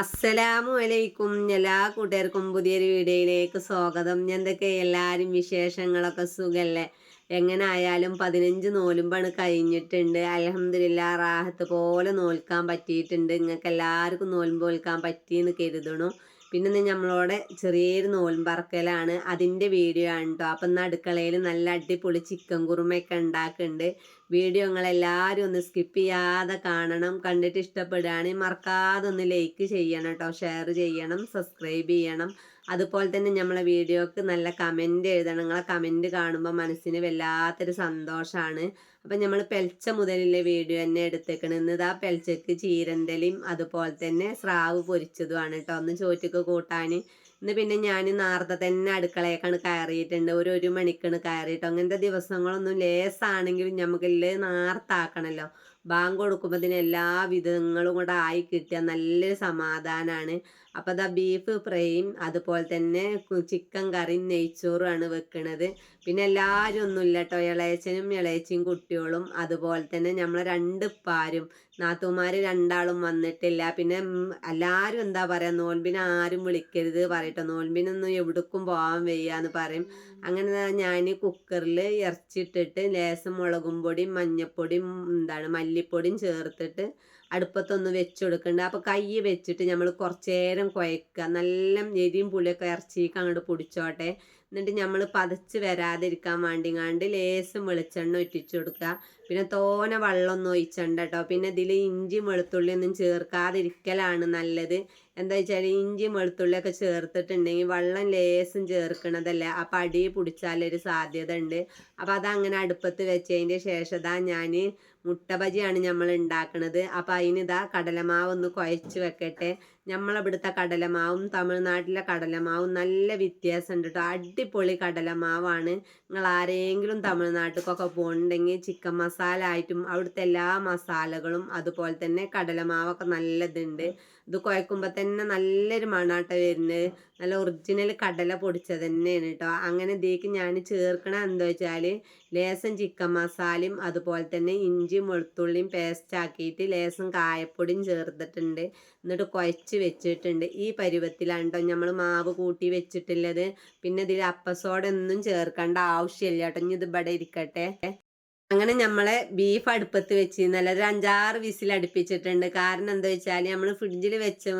അസ്സലാമു അലൈക്കും എല്ലാ കൂട്ടുകാർക്കും പുതിയൊരു വീഡിയോയിലേക്ക് സ്വാഗതം. എന്തൊക്കെ എല്ലാവരും വിശേഷങ്ങളൊക്കെ സുഖല്ലേ? എങ്ങനെ ആയാലും പതിനഞ്ച് നോലുമ്പാണ് കഴിഞ്ഞിട്ടുണ്ട്. അലഹമില്ല റാഹത്ത് പോലെ നോൽക്കാൻ പറ്റിയിട്ടുണ്ട്. നിങ്ങൾക്ക് എല്ലാവർക്കും നോൽമ്പ് നോൽക്കാൻ പറ്റിയെന്ന് കരുതണു. പിന്നെ നമ്മളോടെ ചെറിയൊരു നോൽമ്പറക്കലാണ് അതിന്റെ വീഡിയോ ആണ് കേട്ടോ അപ്പം ഇന്ന് അടുക്കളയിൽ നല്ല അടിപൊളി ചിക്കൻ കുറുമയൊക്കെ ഉണ്ടാക്കുന്നുണ്ട്. വീഡിയോ നിങ്ങളെല്ലാവരും ഒന്ന് സ്കിപ്പ് ചെയ്യാതെ കാണണം. കണ്ടിട്ട് ഇഷ്ടപ്പെടുകയാണെങ്കിൽ മറക്കാതെ ഒന്ന് ലൈക്ക് ചെയ്യണം കേട്ടോ ഷെയർ ചെയ്യണം സബ്സ്ക്രൈബ് ചെയ്യണം. അതുപോലെ തന്നെ നമ്മളെ വീഡിയോക്ക് നല്ല കമന്റ് എഴുതണം. നിങ്ങളെ കമന്റ് കാണുമ്പോൾ മനസ്സിന് വല്ലാത്തൊരു സന്തോഷമാണ് അപ്പം നമ്മൾ പെൽച്ച മുതലുള്ള വീഡിയോ തന്നെ എടുത്തേക്കണം. ഇതാ പെൽച്ചക്ക് ചീരന്തലിയും അതുപോലെ തന്നെ സ്രാവ് പൊരിച്ചതുമാണ് കേട്ടോ ഒന്ന് ചോറ്റക്ക് കൂട്ടാൻ ഇന്ന് പിന്നെ ഞാൻ നേരത്തെ തന്നെ അടുക്കളയേക്കാണ് കയറിയിട്ടുണ്ട്. ഒരു ഒരു മണിക്കാണ് കയറിയിട്ട്. അങ്ങനത്തെ ദിവസങ്ങളൊന്നും ലേസാണെങ്കിലും നമുക്കെല്ലാം നേർത്താക്കണമല്ലോ ബാങ്ക് കൊടുക്കുമ്പോൾ എല്ലാ വിധങ്ങളും കൂടെ ആയി കിട്ടിയാൽ നല്ലൊരു സമാധാനമാണ് അപ്പോൾ അതാ ബീഫ് ഫ്രൈയും അതുപോലെ തന്നെ ചിക്കൻ കറിയും നെയ്ച്ചോറുമാണ് വെക്കുന്നത് പിന്നെ എല്ലാവരും ഒന്നുമില്ല കേട്ടോ ഇളയച്ചനും ഇളയച്ചിയും കുട്ടികളും അതുപോലെ തന്നെ നമ്മൾ രണ്ട് പാരും നാത്തുമാർ രണ്ടാളും വന്നിട്ടില്ല. പിന്നെ എല്ലാവരും എന്താ പറയുക നോൽബിനെ ആരും വിളിക്കരുത് പറയട്ടോ. നോൽബിനൊന്നും എവിടേക്കും പോകാൻ വയ്യാന്ന് പറയും. അങ്ങനെ ഞാൻ കുക്കറിൽ ഇറച്ചിട്ടിട്ട് ലേസം മുളകും പൊടിയും മഞ്ഞപ്പൊടിയും എന്താണ് മല്ലിപ്പൊടിയും ചേർത്തിട്ട് അടുപ്പത്തൊന്ന് വെച്ച് കൊടുക്കണ്ട അപ്പോൾ കൈ വെച്ചിട്ട് നമ്മൾ കുറച്ച് നേരം കുഴക്കുക നല്ല എരിയും പുളിയൊക്കെ ഇറച്ചിക്ക് അങ്ങോട്ട് പൊടിച്ചോട്ടെ. എന്നിട്ട് നമ്മൾ പതച്ച് വരാതിരിക്കാൻ വേണ്ടി വേണ്ടിങ്ങാണ്ട് ലേസും വെളിച്ചെണ്ണ ഒറ്റിച്ചു കൊടുക്കുക. പിന്നെ തോനെ വെള്ളമൊന്നും ഒഴിച്ചണ്ട കേട്ടോ പിന്നെ ഇതിൽ ഇഞ്ചി വെളുത്തുള്ളി ഒന്നും ചേർക്കാതിരിക്കലാണ് നല്ലത്. എന്താ വെച്ചാൽ ഇഞ്ചി വെളുത്തുള്ളിയൊക്കെ ചേർത്തിട്ടുണ്ടെങ്കിൽ വെള്ളം ലേസും ചേർക്കണതല്ല. അപ്പം അടി പിടിച്ചാലൊരു സാധ്യത ഉണ്ട്. അപ്പം അതങ്ങനെ അടുപ്പത്ത് വെച്ചതിന്റെ ശേഷം ഞാൻ മുട്ട ബജിയാണ് നമ്മൾ ഉണ്ടാക്കണത്. അപ്പം അതിനിതാ കടലമാവ് ഒന്ന് കുഴച്ച് വെക്കട്ടെ. നമ്മളിവിടുത്തെ കടലമാവും തമിഴ്നാട്ടിലെ കടലമാവും നല്ല വ്യത്യാസമുണ്ട് കേട്ടോ അടിപൊളി കടലമാവാണ്. നിങ്ങൾ ആരെങ്കിലും തമിഴ്നാട്ടിലേക്കൊക്കെ പോകുന്നുണ്ടെങ്കിൽ ചിക്കൻ മസാല ആയിട്ടും അവിടുത്തെ എല്ലാ മസാലകളും അതുപോലെ തന്നെ കടലമാവൊക്കെ നല്ലതുണ്ട് ഇത് കുഴക്കുമ്പോൾ തന്നെ നല്ലൊരു മണാട്ട വരുന്നത്. നല്ല ഒറിജിനൽ കടല പൊടിച്ചത് തന്നെയാണ് കേട്ടോ അങ്ങനെ ഇതിലേക്ക് ഞാൻ ചേർക്കണ എന്താ വെച്ചാൽ ലേസം ചിക്കൻ മസാലയും അതുപോലെ തന്നെ ഇഞ്ചിയും വെളുത്തുള്ളിയും പേസ്റ്റ് ആക്കിയിട്ട് ലേസം കായപ്പൊടിയും ചേർത്തിട്ടുണ്ട്. എന്നിട്ട് കുഴച്ച് വെച്ചിട്ടുണ്ട്. ഈ പരുവത്തിലാണ് കേട്ടോ നമ്മൾ മാവ് കൂട്ടി വെച്ചിട്ടുള്ളത്. പിന്നെ ഇതിൽ അപ്പസോഡ ഒന്നും ചേർക്കേണ്ട ആവശ്യമില്ല കേട്ടോ ഇനി ഇത് ഇവിടെ ഇരിക്കട്ടെ. അങ്ങനെ നമ്മളെ ബീഫ് അടുപ്പത്ത് വെച്ച് നല്ല ഒരു അഞ്ചാറ് വിസിൽ അടുപ്പിച്ചിട്ടുണ്ട്. കാരണം എന്താ വെച്ചാൽ നമ്മൾ ഫ്രിഡ്ജിൽ വെച്ച്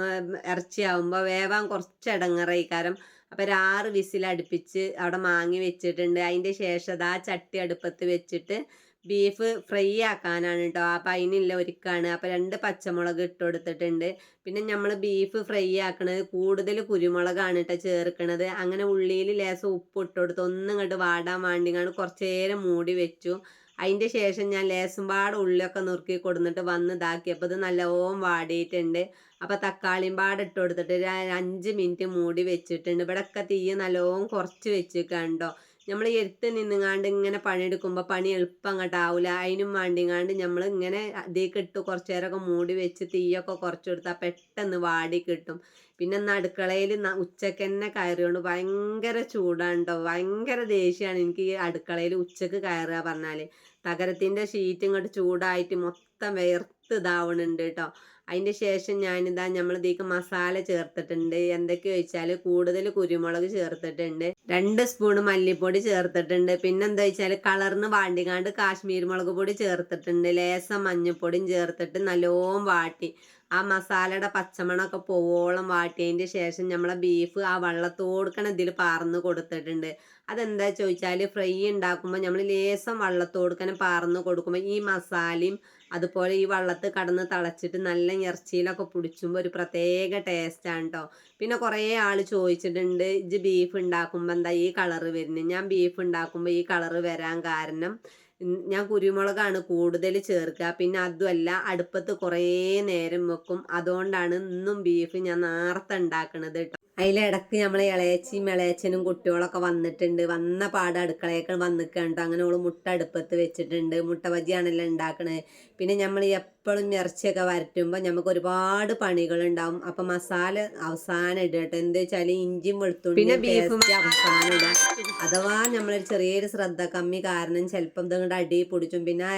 ഇറച്ചിയാവുമ്പോൾ വേവാൻ കുറച്ച് ഇടങ്ങറായി കാരണം അപ്പോൾ ഒരു ആറ് വിസിൽ അടുപ്പിച്ച് അവിടെ മാങ്ങി വെച്ചിട്ടുണ്ട്. അതിന്റെ ശേഷം ആ ചട്ടി അടുപ്പത്ത് വെച്ചിട്ട് ബീഫ് ഫ്രൈ ആക്കാനാണ് കേട്ടോ അപ്പം അതിനുള്ള ഒരുക്കാണ്. അപ്പം രണ്ട് പച്ചമുളക് ഇട്ട് കൊടുത്തിട്ടുണ്ട്. പിന്നെ നമ്മൾ ബീഫ് ഫ്രൈ ആക്കണത് കൂടുതൽ കുരുമുളകാണ് കേട്ടോ ചേർക്കണത്. അങ്ങനെ ഉള്ളിയിൽ ലേശം ഉപ്പ് ഇട്ട് കൊടുത്ത് ഒന്നും ഇങ്ങോട്ട് വാടാൻ വേണ്ടി കുറച്ച് നേരം മൂടി വെച്ചു. അതിന്റെ ശേഷം ഞാൻ ലേസും പാട് ഉള്ളിലൊക്കെ നുറുക്കി കൊടുത്തിട്ട് വന്ന് ഇതാക്കിയപ്പോൾ ഇത് നല്ലോണം വാടിയിട്ടുണ്ട്. അപ്പോൾ തക്കാളിയും പാട് ഇട്ട് കൊടുത്തിട്ട് ഒരു അഞ്ച് മിനിറ്റ് മൂടി വെച്ചിട്ടുണ്ട്. ഇവിടെയൊക്കെ തീ നല്ലോണം കുറച്ച് വെച്ചിട്ടുണ്ടോ നമ്മൾ എടുത്ത് നിന്നുങ്ങാണ്ട് ഇങ്ങനെ പണിയെടുക്കുമ്പോൾ പണി എളുപ്പം അങ്ങോട്ട് ആവില്ല അതിനും വേണ്ടിങ്ങാണ്ട് നമ്മൾ ഇങ്ങനെ ഇതിലേക്ക് ഇട്ട് കുറച്ച് നേരമൊക്കെ മൂടി വെച്ച് തീയൊക്കെ കുറച്ച് കൊടുത്താൽ പെട്ടെന്ന് വാടി കിട്ടും. പിന്നെ അടുക്കളയിൽ ഉച്ചയ്ക്ക് തന്നെ കയറിയോണ്ട് ഭയങ്കര ചൂടാണ്ടോ? ഭയങ്കര ദേഷ്യമാണ് എനിക്ക് ഈ അടുക്കളയിൽ ഉച്ചയ്ക്ക് കയറുക പറഞ്ഞാൽ തകരത്തിന്റെ ഷീറ്റ് ഇങ്ങോട്ട് ചൂടായിട്ട് മൊത്തം വേർത്ത് ഇതാവണുണ്ട് കേട്ടോ അതിന്റെ ശേഷം ഞാനിതാ നമ്മൾ ഇതിലേക്ക് മസാല ചേർത്തിട്ടുണ്ട്. എന്തൊക്കെ വെച്ചാൽ കൂടുതൽ കുരുമുളക് ചേർത്തിട്ടുണ്ട്. രണ്ട് സ്പൂൺ മല്ലിപ്പൊടി ചേർത്തിട്ടുണ്ട്. പിന്നെ എന്താ വെച്ചാൽ കളറിന് വാണ്ടിക്കാണ്ട് കാശ്മീർ മുളക് പൊടി ചേർത്തിട്ടുണ്ട്. ലേസം മഞ്ഞൾപ്പൊടിയും ചേർത്തിട്ട് നല്ലോം വാട്ടി. ആ മസാലയുടെ പച്ചമണമൊക്കെ പോവോളം വാട്ടിയതിന്റെ ശേഷം നമ്മളെ ബീഫ് ആ വെള്ളത്തോടുക്കണ ഇതിൽ പാർന്ന് കൊടുത്തിട്ടുണ്ട്. അതെന്താ ചോദിച്ചാൽ ഫ്രൈ ഉണ്ടാക്കുമ്പോൾ നമ്മൾ ലേസം വള്ളത്തോടുക്കണം പാർന്ന് കൊടുക്കുമ്പോൾ ഈ മസാലയും അതുപോലെ ഈ വള്ളത്ത് കടന്ന് തളച്ചിട്ട് നല്ല ഇറച്ചിയിലൊക്കെ പിടിച്ചുമ്പോൾ ഒരു പ്രത്യേക ടേസ്റ്റാണ് കേട്ടോ പിന്നെ കുറേ ആൾ ചോദിച്ചിട്ടുണ്ട് ഇത് ബീഫ് ഉണ്ടാക്കുമ്പോൾ എന്താ ഈ കളറ് വരുന്നത് ഞാൻ ബീഫ് ഉണ്ടാക്കുമ്പോൾ ഈ കളറ് വരാൻ കാരണം ഞാൻ കുരുമുളകാണ് കൂടുതൽ ചേർക്കുക. പിന്നെ അതുമല്ല അടുപ്പത്ത് കുറേ നേരം വെക്കും. അതുകൊണ്ടാണ് ഇന്നും ബീഫ് ഞാൻ നേരത്തെ ഉണ്ടാക്കണത് കേട്ടോ അതിലിടക്ക് നമ്മളെ ഇളയച്ചിയും ഇളയച്ചനും കുട്ടികളൊക്കെ വന്നിട്ടുണ്ട്. വന്ന പാട അടുക്കളയൊക്കെ വന്നിക്കണ്ടോ അങ്ങനെ ഓൾ മുട്ട അടുപ്പത്ത് വെച്ചിട്ടുണ്ട്. മുട്ട ബജിയാണല്ലോ ഉണ്ടാക്കണത് പിന്നെ നമ്മൾ എപ്പോഴും ഇറച്ചിയൊക്കെ വരട്ടുമ്പോൾ നമുക്ക് ഒരുപാട് പണികളുണ്ടാവും. അപ്പം മസാല അവസാനം ഇടുക കേട്ടോ എന്താ വെച്ചാൽ ഇഞ്ചിയും വെളുത്തുള്ളി പിന്നെ ബീഫും അവസാനം ഇടുക. അഥവാ നമ്മളൊരു ചെറിയൊരു ശ്രദ്ധ കമ്മി കാരണം ചിലപ്പം ഇതങ്ങോട്ട് അടി പൊടിച്ചും. പിന്നെ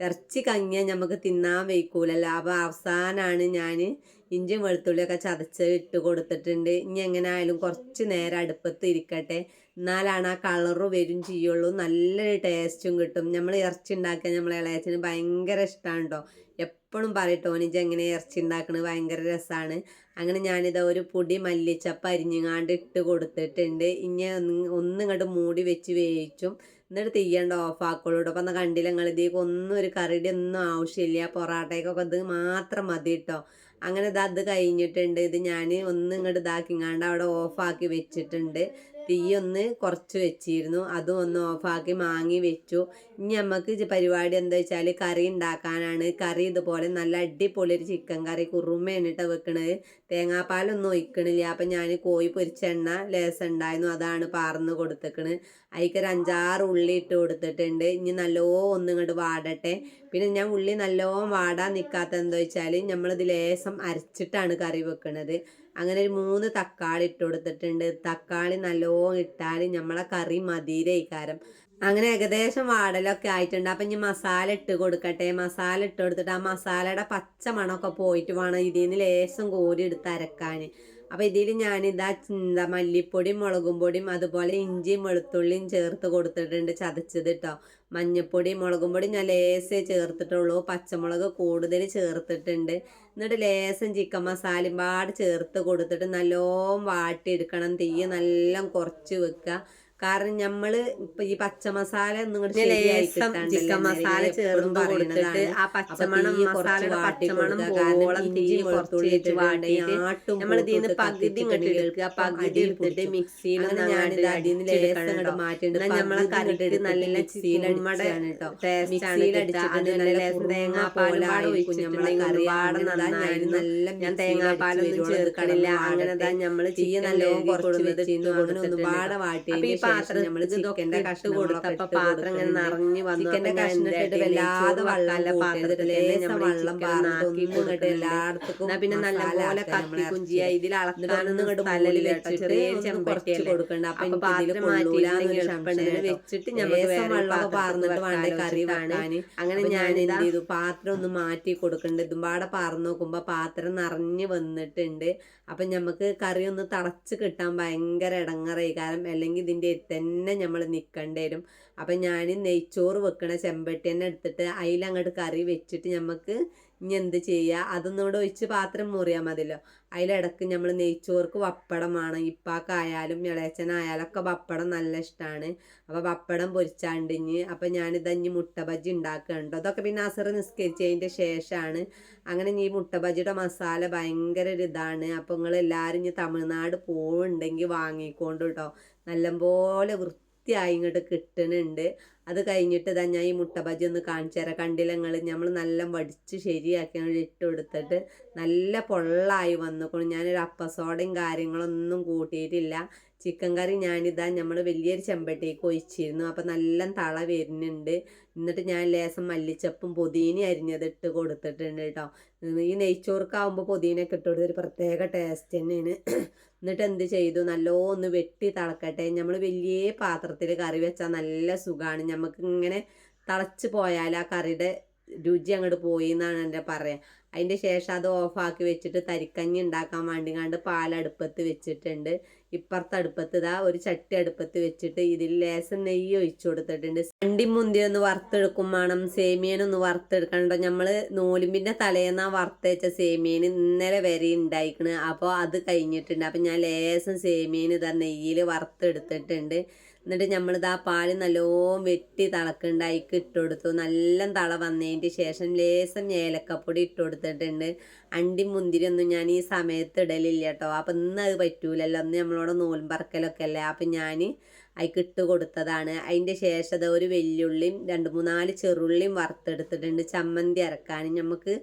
ഇറച്ചി കങ്ങിയാൽ നമുക്ക് തിന്നാൻ വയ്ക്കൂലല്ലോ അപ്പോൾ അവസാനമാണ് ഞാൻ ഇഞ്ചി വെളുത്തുള്ളിയൊക്കെ ചതച്ച് ഇട്ട് കൊടുത്തിട്ടുണ്ട്. ഇനി എങ്ങനെ ആയാലും കുറച്ച് നേരം അടുപ്പത്ത് ഇരിക്കട്ടെ. എന്നാലാണ് ആ കളറ് വരും ചെയ്യുള്ളൂ. നല്ലൊരു ടേസ്റ്റും കിട്ടും. നമ്മൾ ഇറച്ചി ഉണ്ടാക്കിയാൽ നമ്മളെ ഇളയച്ചന് ഭയങ്കര ഇഷ്ടമാണ് കേട്ടോ എപ്പോഴും പറയട്ടോ ടോണിജ് എങ്ങനെ ഇറച്ചി ഉണ്ടാക്കണത് ഭയങ്കര രസമാണ് അങ്ങനെ ഞാനിത് ഒരു പൊടി മല്ലിച്ചപ്പ് അരിഞ്ഞുങ്ങാണ്ട് ഇട്ട് കൊടുത്തിട്ടുണ്ട്. ഇനി ഒന്ന് ഇങ്ങോട്ട് മൂടി വെച്ച് വേവിച്ചും എന്നിട്ട് തീയണ്ട ഓഫ് ആക്കുള്ളൂ അപ്പം എന്നാൽ കണ്ടില്ല നിങ്ങൾ ഇതേക്ക് ഒന്നും ഒരു കറിയുടെ ഒന്നും ആവശ്യമില്ല. പൊറാട്ടയ്ക്കൊക്കെ ഇത് മാത്രം മതി കേട്ടോ അങ്ങനെ ഇത് അത് കഴിഞ്ഞിട്ടുണ്ട്. ഇത് ഞാൻ ഒന്ന് ഇങ്ങോട്ട് ഇതാക്കിങ്ങാണ്ട് അവിടെ ഓഫാക്കി വെച്ചിട്ടുണ്ട്. തീ ഒന്ന് കുറച്ച് വെച്ചിരുന്നു. അതും ഒന്ന് ഓഫാക്കി മാങ്ങി വെച്ചു. ഇനി നമുക്ക് പരിപാടി എന്താ വെച്ചാൽ കറി ഉണ്ടാക്കാനാണ് കറി ഇതുപോലെ നല്ല അടിപൊളി ഒരു ചിക്കൻ കറി കുറുമയാണ് കേട്ടോ വെക്കണത് തേങ്ങാപ്പാലൊന്നും ഒഴിക്കണില്ല. അപ്പം ഞാൻ കോഴി പൊരിച്ച എണ്ണ ലേസം ഉണ്ടായിരുന്നു അതാണ് പാർന്ന് കൊടുത്തേക്കണ്. അതിക്കൊരു അഞ്ചാറ് ഉള്ളി ഇട്ട് കൊടുത്തിട്ടുണ്ട്. ഇനി നല്ലോ ഒന്നും ഇങ്ങോട്ട് വാടട്ടെ. പിന്നെ ഞാൻ ഉള്ളി നല്ലോ വാടാൻ നിൽക്കാത്ത എന്താ വെച്ചാൽ നമ്മളിത് ലേസം അരച്ചിട്ടാണ് കറി വെക്കണത്. അങ്ങനെ ഒരു മൂന്ന് തക്കാളി ഇട്ട് കൊടുത്തിട്ടുണ്ട്. തക്കാളി നല്ലോണം ഇട്ടാൽ നമ്മളെ കറി മതിയിലേക്കാരം അങ്ങനെ ഏകദേശം വാടലൊക്കെ ആയിട്ടുണ്ട്. അപ്പം ഇനി മസാല ഇട്ട് കൊടുക്കട്ടെ. മസാല ഇട്ട് കൊടുത്തിട്ട് ആ മസാലയുടെ പച്ച മണമൊക്കെ പോയിട്ട് വേണം ഇതിൽ നിന്ന് ലേശം കോരി എടുത്ത് അരക്കാൻ അപ്പം ഇതിൽ ഞാനിതാ എന്താ മല്ലിപ്പൊടിയും മുളകും പൊടിയും അതുപോലെ ഇഞ്ചിയും വെളുത്തുള്ളിയും ചേർത്ത് കൊടുത്തിട്ടുണ്ട് ചതച്ചത് കേട്ടോ മഞ്ഞപ്പൊടി മുളകും പൊടി ഞാൻ ലേസേ ചേർത്തിട്ടുള്ളൂ. പച്ചമുളക് കൂടുതൽ ചേർത്തിട്ടുണ്ട്. എന്നിട്ട് ലേസം ചിക്കൻ മസാലയും പാട് ചേർത്ത് കൊടുത്തിട്ട് നല്ലോണം വാട്ടിയെടുക്കണം. തീ നല്ല കുറച്ച് വെക്കുക. കാരണം നമ്മൾ ഇപ്പൊ ഈ പച്ചമസാല ചിക്കൻ മസാല ചേർന്ന് കൊടുത്തിട്ട് ആ പച്ചമണം മസാലയുടെ പച്ചമണം തീ നമ്മൾ ഇതിന്ന് പകുതി ഇങ്ങോട്ട് എടുക്കുക. പകുതി എടുത്തിട്ട് മിക്സിയിൽ ഞാനിത് മാറ്റിയിട്ട് നമ്മളെ കറിയിട്ട് നല്ല കേട്ടോ. നല്ല ഒഴിക്കും നമ്മളെ നല്ല ഞാൻ തേങ്ങാപ്പാലൊന്നും ചേർക്കണില്ല. അങ്ങനെ നമ്മൾ നല്ല കുറച്ച് വെച്ചിരുന്നു. അങ്ങനെ ഒരുപാട് വാട്ടി പാത്രം നമ്മൾ ചിക്കന്റെ കഷ്ണം കൊടുത്തപ്പോ പാത്രം ഇങ്ങനെ നിറഞ്ഞു വന്നു ചിക്കന്റെ കഷ്ണിട്ട് വല്ലാതെ വെള്ളമല്ല പാത്രത്തിൽ വെള്ളം പാർന്നിട്ട് എല്ലായിടത്തും പിന്നെ നല്ലപോലെ കത്തി കുഞ്ചിയ ഇതിൽ അളക്കാനൊന്നും ഇങ്ങോട്ട് തലയിൽ വെച്ചിട്ട് ചെമ്പട്ടി കൊടുക്കണ്ട. അപ്പൊ പാത്രം മാറ്റിയില്ല വെച്ചിട്ട് ഞമ്മക്ക് പാർന്നിട്ട് വേണ്ട കറി വെക്കാൻ അങ്ങനെ ഞാൻ എന്ത് ചെയ്തു. പാത്രം ഒന്ന് മാറ്റി കൊടുക്കണ്ട. ഇതും പാടെ പാർന്ന് നോക്കുമ്പോ പാത്രം നിറഞ്ഞു വന്നിട്ടുണ്ട്. അപ്പൊ ഞമ്മക്ക് കറി ഒന്ന് തടച്ച് കിട്ടാൻ ഭയങ്കര ഇടങ്ങറായി. കാരണം അല്ലെങ്കിൽ ഇതിന്റെ തന്നെ നമ്മൾ നിൽക്കേണ്ടി വരും അപ്പം ഞാൻ നെയ്ച്ചോറ് വെക്കണ ചെമ്പട്ടി തന്നെ എടുത്തിട്ട് അതിലങ്ങോട്ട് കറി വെച്ചിട്ട് നമുക്ക് ഇനി എന്ത് ചെയ്യുക അതൊന്നും കൂടെ ഒഴിച്ച് പാത്രം മുറിയാൽ മതിയല്ലോ. അതിലിടക്ക് നമ്മൾ നെയ്ച്ചോർക്ക് പപ്പടം വേണം. ഇപ്പാക്കായാലും ഇളയച്ചനായാലും ഒക്കെ പപ്പടം നല്ല ഇഷ്ടമാണ് അപ്പോൾ പപ്പടം ഇനി അപ്പോൾ ഞാനിത് ഇനി മുട്ട ബജ്ജി ഉണ്ടാക്കുന്നുണ്ട് അതൊക്കെ പിന്നെ അസറ് നിസ്കരിച്ചതിന്റെ ശേഷമാണ് അങ്ങനെ ഈ മുട്ട ബജ്ജിയുടെ മസാല ഭയങ്കര ഒരു ഇതാണ് അപ്പോൾ നിങ്ങൾ എല്ലാവരും ഇനി തമിഴ്നാട് പോവുണ്ടെങ്കിൽ വാങ്ങിക്കൊണ്ട് കേട്ടോ നല്ലപോലെ വൃത്തിയായി ഇങ്ങോട്ട് കിട്ടുന്നുണ്ട് അത് കഴിഞ്ഞിട്ട് ഇതാ ഞാൻ ഈ മുട്ട ബജി ഒന്ന് കാണിച്ചു തരാം. കണ്ടില്ലങ്ങൾ നമ്മൾ നല്ല വടിച്ച് ശരിയാക്കി ഇട്ട് കൊടുത്തിട്ട് നല്ല പൊള്ളായി വന്നു ഞാനൊരു അപ്പസോടയും കാര്യങ്ങളൊന്നും കൂട്ടിയിട്ടില്ല. ചിക്കൻ കറി ഞാനിതാ നമ്മൾ വലിയൊരു ചെമ്പട്ടിക്ക് ഒഴിച്ചിരുന്നു. അപ്പം നല്ല തള വരുന്നുണ്ട്. എന്നിട്ട് ഞാൻ ലേശം മല്ലിച്ചപ്പും പൊതീന അരിഞ്ഞത് ഇട്ട് കൊടുത്തിട്ടുണ്ട് കേട്ടോ ഈ നെയ്ച്ചോർക്കാവുമ്പോൾ പൊതീനൊക്കെ ഇട്ട് ഒരു പ്രത്യേക ടേസ്റ്റ് തന്നെയാണ്. എന്നിട്ട് എന്ത് ചെയ്തു? നല്ലോന്ന് വെട്ടി തിളക്കട്ടെ. നമ്മൾ വലിയ പാത്രത്തിൽ കറി വെച്ചാൽ നല്ല സുഖമാണ് നമുക്ക് ഇങ്ങനെ തിളച്ച് പോയാൽ ആ കറിയുടെ രുചി അങ്ങോട്ട് പോയി എന്നാണ് എന്റെ പറയാം. അതിന്റെ ശേഷം അത് ഓഫാക്കി വെച്ചിട്ട് തരിക്കഞ്ഞി ഉണ്ടാക്കാൻ വേണ്ടി കണ്ട് പാലടുപ്പത്ത് വെച്ചിട്ടുണ്ട്. ഇപ്പുറത്തെ അടുപ്പത്ത് ഇതാ ഒരു ചട്ടി അടുപ്പത്ത് വെച്ചിട്ട് ഇതിൽ ലേശം നെയ്യ് ഒഴിച്ചു കൊടുത്തിട്ടുണ്ട്. അണ്ടി മുന്തി ഒന്ന് വറുത്തെടുക്കും വേണം. സേമിയനൊന്ന് വറുത്തെടുക്കണ്ടോ നമ്മൾ നോലിമ്പിന്റെ തലേന്നാ വറുത്തേച്ച സേമിയൻ ഇന്നലെ വരെ ഉണ്ടായിക്കണ് അപ്പോൾ അത് കഴിഞ്ഞിട്ടുണ്ട്. അപ്പം ഞാൻ ലേശം സേമിയൻ ഇതാ നെയ്യിൽ വറുത്തെടുത്തിട്ടുണ്ട്. എന്നിട്ട് നമ്മളിത് ആ പാൽ നല്ലോണം വെട്ടി തിളക്കുന്നുണ്ട് ഇട്ടുകൊടുത്തു ഇട്ട് കൊടുത്തു. നല്ല തള വന്നതിന്റെ ശേഷം ലേസം ഏലക്കപ്പൊടി ഇട്ട് കൊടുത്തിട്ടുണ്ട്. അണ്ടി മുന്തിരി ഒന്നും ഞാൻ ഈ സമയത്ത് ഇടലില്ല കേട്ടോ അപ്പം ഇന്ന് അത് പറ്റൂലല്ലോ. അന്ന് നമ്മളോട് നൂൽമ്പറക്കലൊക്കെ അല്ലേ അപ്പം ഞാൻ അതിക്ക് ഇട്ട് കൊടുത്തതാണ്. അതിന്റെ ശേഷം അത് ഒരു വെല്ലുള്ളിയും രണ്ട് മൂന്നാൽ ചെറുള്ളിയും വറുത്തെടുത്തിട്ടുണ്ട്. ചമ്മന്തി അരക്കാൻ. നമുക്ക്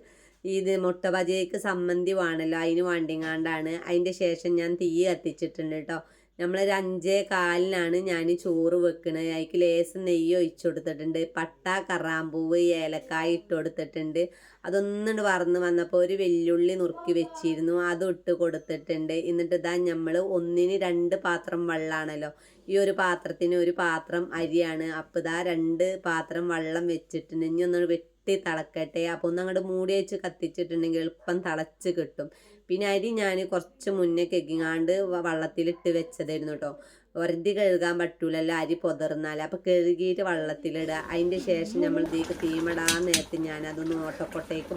ഇത് മുട്ട ബജിക്ക് സമ്മന്തി വേണമല്ലോ അതിന് വേണ്ടിങ്ങാണ്ടാണ്. അതിന്റെ ശേഷം ഞാൻ തീ കത്തിച്ചിട്ടുണ്ട് കേട്ടോ നമ്മളൊരു അഞ്ചേ കാലിനാണ് ഞാൻ ചോറ് വെക്കുന്നത് അതിക്ക് ലേസ് നെയ്യ് ഒഴിച്ചു കൊടുത്തിട്ടുണ്ട്. പട്ട കറാമ്പൂവ് ഏലക്കായ ഇട്ട് കൊടുത്തിട്ടുണ്ട്. അതൊന്നും വറന്ന് വന്നപ്പോൾ ഒരു വെല്ലുള്ളി നുറുക്കി വെച്ചിരുന്നു. അതും ഇട്ട് കൊടുത്തിട്ടുണ്ട്. എന്നിട്ട് ഇതാ നമ്മൾ ഒന്നിന് രണ്ട് പാത്രം വെള്ളമാണല്ലോ ഈ ഒരു പാത്രത്തിന് ഒരു പാത്രം അരിയാണ്. അപ്പോൾ ഇതാ രണ്ട് പാത്രം വെള്ളം വെച്ചിട്ടുണ്ട്. ഇനി ഒന്ന് വെട്ടി തിളക്കട്ടെ. അപ്പോൾ ഒന്ന് അങ്ങോട്ട് മൂടി വെച്ച് കത്തിച്ചിട്ടുണ്ടെങ്കിൽ എളുപ്പം തിളച്ച് കിട്ടും. പിന്നെ അരി ഞാൻ കുറച്ച് മുന്നേ കെക്കിങ്ങാണ്ട് വള്ളത്തിലിട്ട് വെച്ചതായിരുന്നു കേട്ടോ വെറുതെ കഴുകാൻ പറ്റൂലല്ലോ അരി പൊതിർന്നാൽ അപ്പോൾ കഴുകിയിട്ട് വെള്ളത്തിലിടുക അതിന്റെ ശേഷം നമ്മൾ ഇതിലേക്ക് തീമടാൻ നേരത്ത് ഞാൻ അതൊന്ന് ഓട്ടക്കൊട്ടേക്ക്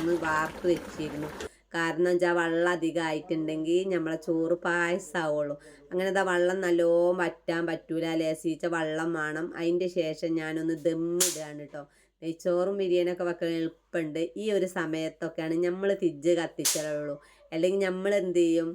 ഒന്ന് വാർത്ത് വെച്ചിരുന്നു. കാരണം വെച്ചാൽ വെള്ളം അധികം ആയിട്ടുണ്ടെങ്കിൽ നമ്മളെ ചോറ് പായസമാവുള്ളൂ അങ്ങനെ ഇതാ വെള്ളം നല്ലോണം വറ്റാൻ പറ്റൂല. ലേസിച്ച വെള്ളം വേണം. അതിന്റെ ശേഷം ഞാനൊന്ന് ദമ്മിടുകയാണ് കേട്ടോ നെയ്ച്ചോറും ബിരിയാണിയൊക്കെ വെക്കാൻ എളുപ്പമുണ്ട് ഈ ഒരു സമയത്തൊക്കെയാണ് നമ്മൾ തിജ്ജ് കത്തിച്ചുള്ളൂ അല്ലെങ്കിൽ നമ്മൾ എന്ത് ചെയ്യും?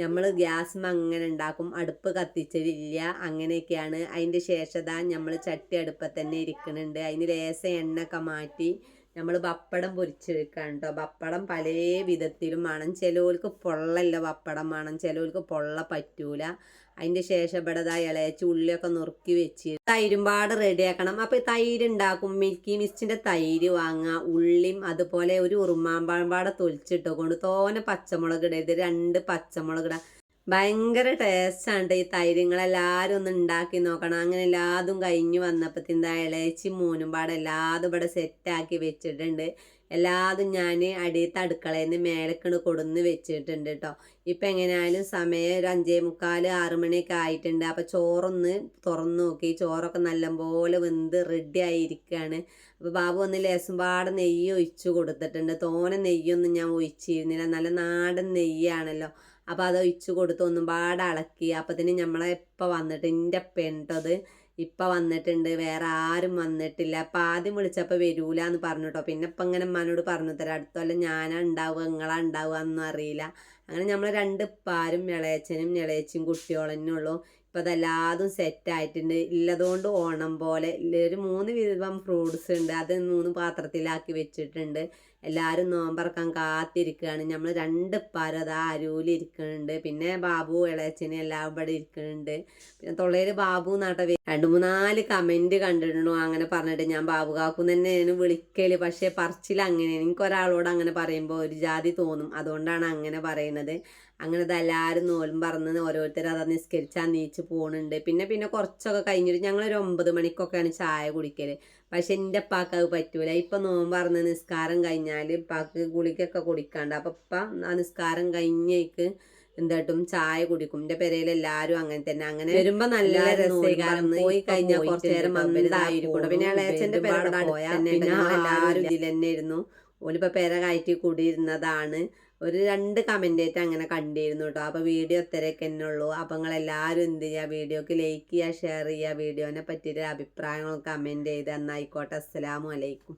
നമ്മൾ ഗ്യാസ് അങ്ങനെ ഉണ്ടാക്കും. അടുപ്പ് കത്തിച്ചതില്ല അങ്ങനെയൊക്കെയാണ്. അതിന്റെ ശേഷത നമ്മൾ ചട്ടി അടുപ്പത്ത് തന്നെ ഇരിക്കുന്നുണ്ട് അതിന് ലേസ എണ്ണയൊക്കെ മാറ്റി നമ്മൾ പപ്പടം പൊരിച്ചെടുക്കുകയാണ് കേട്ടോ പപ്പടം പല വിധത്തിലും വേണം. ചിലവർക്ക് പൊള്ളല്ല പപ്പടം വേണം. ചിലവർക്ക് പൊള്ള പറ്റൂല. അതിന്റെ ശേഷം ഇവിടെ ഇതാ ഇളയച്ച് ഉള്ളിയൊക്കെ നുറുക്കി വെച്ച് തൈരുംപാട് റെഡിയാക്കണം. അപ്പോൾ തൈര് ഉണ്ടാക്കും. മിൽക്കി മിസ്റ്റിന്റെ തൈര് വാങ്ങുക. ഉള്ളിയും അതുപോലെ ഒരു ഉറുമാമ്പാമ്പാടെ തൊലിച്ചിട്ടോ കൊണ്ട് തോനെ പച്ചമുളക് ഇടരുത് രണ്ട് പച്ചമുളക് ഇടാം ഭയങ്കര ടേസ്റ്റാണ് ഈ തൈര്യങ്ങളെല്ലാവരും ഒന്ന് ഉണ്ടാക്കി നോക്കണം. അങ്ങനെ എല്ലാതും കഴിഞ്ഞു വന്നപ്പോഴത്തെന്താ ഇളയച്ചി മൂന്നും പാടെ എല്ലാതും ഇവിടെ സെറ്റാക്കി വെച്ചിട്ടുണ്ട്. എല്ലാതും ഞാൻ അടിയത്തെ അടുക്കളയിൽ നിന്ന് മേലക്കണ് കൊടുന്ന് വെച്ചിട്ടുണ്ട് കേട്ടോ ഇപ്പം എങ്ങനെയായാലും സമയം ഒരു അഞ്ചേ മുക്കാൽ ആറ് മണിയൊക്കെ ആയിട്ടുണ്ട്. അപ്പം ചോറൊന്ന് തുറന്നു നോക്കി. ചോറൊക്കെ നല്ലപോലെ വെന്ത് റെഡി ആയിരിക്കുകയാണ് അപ്പോൾ ബാബു ഒന്ന് ലേസം പാടെ നെയ്യ് ഒഴിച്ച് കൊടുത്തിട്ടുണ്ട്. തോനെ നെയ്യൊന്നും ഞാൻ ഒഴിച്ചിരുന്നില്ല. നല്ല നാടൻ നെയ്യാണല്ലോ. അപ്പോൾ അത് ഒഴിച്ച് കൊടുത്ത് ഒന്നും പാടെ ഇളക്കി അപ്പത്തിന് നമ്മളെ ഇപ്പം വന്നിട്ട് എന്റെ പെണ്ടത് ഇപ്പം വന്നിട്ടുണ്ട് വേറെ ആരും വന്നിട്ടില്ല. അപ്പം ആദ്യം വിളിച്ചപ്പോൾ വരൂല എന്ന് പറഞ്ഞു കേട്ടോ പിന്നെ ഇപ്പം ഇങ്ങനെ അമ്മനോട് പറഞ്ഞു തരാം അടുത്തല്ല ഞാനാ ഉണ്ടാവുക നിങ്ങളാ ഉണ്ടാവുക എന്നും അറിയില്ല. അങ്ങനെ നമ്മൾ രണ്ട് പാരും ഇളയച്ചനും ഇളയച്ചും കുട്ടിയോളന്നെ ഉള്ളൂ. ഇപ്പം അതെല്ലാതും സെറ്റായിട്ടുണ്ട് ഇല്ലതുകൊണ്ട് ഓണം പോലെ ഒരു മൂന്ന് വിധം ഫ്രൂട്ട്സ് ഉണ്ട്. അത് മൂന്ന് പാത്രത്തിലാക്കി വെച്ചിട്ടുണ്ട്. എല്ലാവരും നോമ്പറക്കാൻ കാത്തിരിക്കുകയാണ്. നമ്മൾ രണ്ട് പരത അത് അരൂലിരിക്കുന്നുണ്ട് പിന്നെ ബാബു ഇളയച്ചന് എല്ലാം ഇവിടെ ഇരിക്കുന്നുണ്ട് പിന്നെ തൊള്ളയിൽ ബാബു നാട്ട രണ്ട് മൂന്നാൽ കമന്റ് കണ്ടിട്ടുണ്ടോ? അങ്ങനെ പറഞ്ഞിട്ട് ഞാൻ ബാബു കാക്കു തന്നെയാണ് വിളിക്കൽ പക്ഷേ പറച്ചിൽ അങ്ങനെ. എനിക്ക് ഒരാളോട് അങ്ങനെ പറയുമ്പോൾ ഒരു ജാതി തോന്നും. അതുകൊണ്ടാണ് അങ്ങനെ പറയുന്നത്. അങ്ങനെ എല്ലാവരും നോലും പറഞ്ഞ് ഓരോരുത്തർ അത് നിസ്കരിച്ചാൽ നീച്ച് പോകുന്നുണ്ട് പിന്നെ പിന്നെ കുറച്ചൊക്കെ കഴിഞ്ഞിട്ട് ഞങ്ങളൊരു ഒമ്പത് മണിക്കൊക്കെയാണ് ചായ കുടിക്കൽ പക്ഷെ എന്റെ ഉപ്പാക്ക് അത് പറ്റൂല. ഇപ്പം നോമ്പ് പറഞ്ഞ നിസ്കാരം കഴിഞ്ഞാൽ ഉപ്പാക്ക് ഗുളികയൊക്കെ കുടിക്കാണ്ട്. അപ്പം ഉപ്പ ആ നിസ്കാരം കഴിഞ്ഞേക്ക് എന്തായിട്ടും ചായ കുടിക്കും. എന്റെ പെരയിൽ എല്ലാവരും അങ്ങനെ തന്നെ. അങ്ങനെ വരുമ്പോ നല്ല രസകാരം പോയി കഴിഞ്ഞാൽ കുറച്ചു നേരം മന്ദായിരിക്കും പിന്നെ ഇളയച്ചന്റെ പേരോട് പിന്നെ എല്ലാവരും ഇതിൽ തന്നെ ഇരുന്നു ഓലിപ്പോൾ പെര കയറ്റി കൂടിയിരുന്നതാണ്. ഒരു രണ്ട് കമന്റേറ്റ് അങ്ങനെ കണ്ടിരുന്നു കേട്ടോ അപ്പോൾ വീഡിയോ ഇത്രയൊക്കെ തന്നെ ഉള്ളൂ. അപ്പോൾ നിങ്ങൾ എല്ലാവരും എന്ത് ചെയ്യുക വീഡിയോക്ക് ലൈക്ക് ചെയ്യുക ഷെയർ ചെയ്യുക വീഡിയോനെ പറ്റിയിട്ട് അഭിപ്രായങ്ങൾ കമന്റ് ചെയ്ത് എന്നായിക്കോട്ടെ അസ്സലാമു അലൈക്കും.